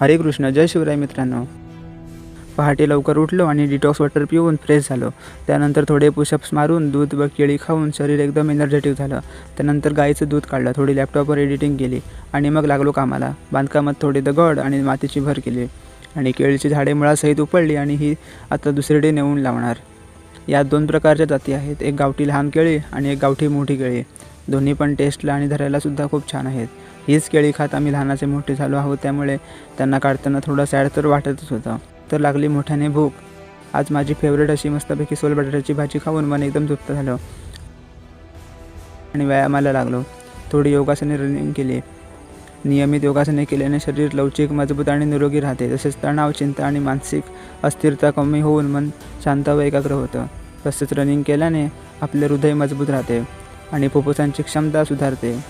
हरे कृष्ण जय शिवराय मित्रांनो. पहाटे लवकर उठलो आणि डिटॉक्स वॉटर पिऊन फ्रेश झालो. त्यानंतर थोडे पुशअप्स मारून दूध व केळी खाऊन शरीर एकदम एनर्जेटिक झालं. त्यानंतर गाईचं दूध काढलं थोडी लॅपटॉपवर एडिटिंग केली आणि मग लागलो कामाला. बांधकामात थोडी दगड आणि मातीची भर केली आणि केळीची झाडे मुळासहित उपडली आणि ही आता दुसरीकडे नेऊन लावणार. यात दोन प्रकारच्या जाती आहेत एक गावठी लहान केळी आणि एक गावठी मोठी केळी. दोन्ही पण टेस्टला आणि धरायलासुद्धा खूप छान आहेत. हीच केळी खात आम्ही लहानाचे मोठे झालो आहोत त्यामुळे त्यांना काढताना थोडं सॅड तर वाटतच होतं. तर लागली मोठ्याने भूक. आज माझी फेवरेट अशी मस्तपैकी सोल बटाट्याची भाजी खाऊन मन एकदम तृप्त झालं. आणि व्यायामाला लागलो. थोडी योगासने रनिंग केली. नियमित योगासने केल्याने शरीर लवचिक मजबूत आणि निरोगी राहते. तसेच तणाव चिंता आणि मानसिक अस्थिरता कमी होऊन मन शांत व एकाग्र होतं. तसेच रनिंग केल्याने आपले हृदय मजबूत राहते. आणि फुफ्फुसांची क्षमता सुधारते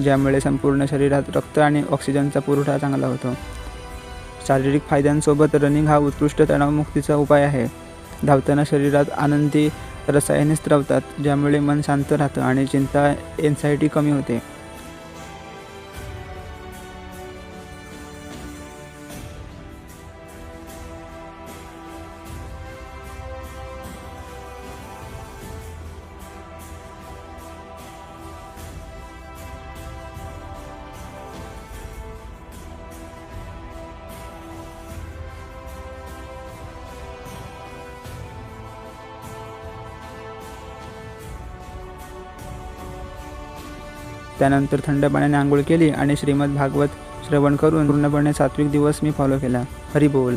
ज्यामुळे संपूर्ण शरीरात रक्त आणि ऑक्सिजनचा पुरवठा चांगला होतो. शारीरिक फायद्यांसोबत रनिंग हा उत्कृष्ट तणावमुक्तीचा उपाय आहे. धावताना शरीरात आनंदी रसायने स्त्रवतात ज्यामुळे मन शांत राहतं आणि चिंता एन्झायटी कमी होते. त्यानंतर थंड पाण्याने आंघोळ केली आणि श्रीमद भागवत श्रवण करून पूर्णपणे सात्विक दिवस मी फॉलो केला. हरिबोल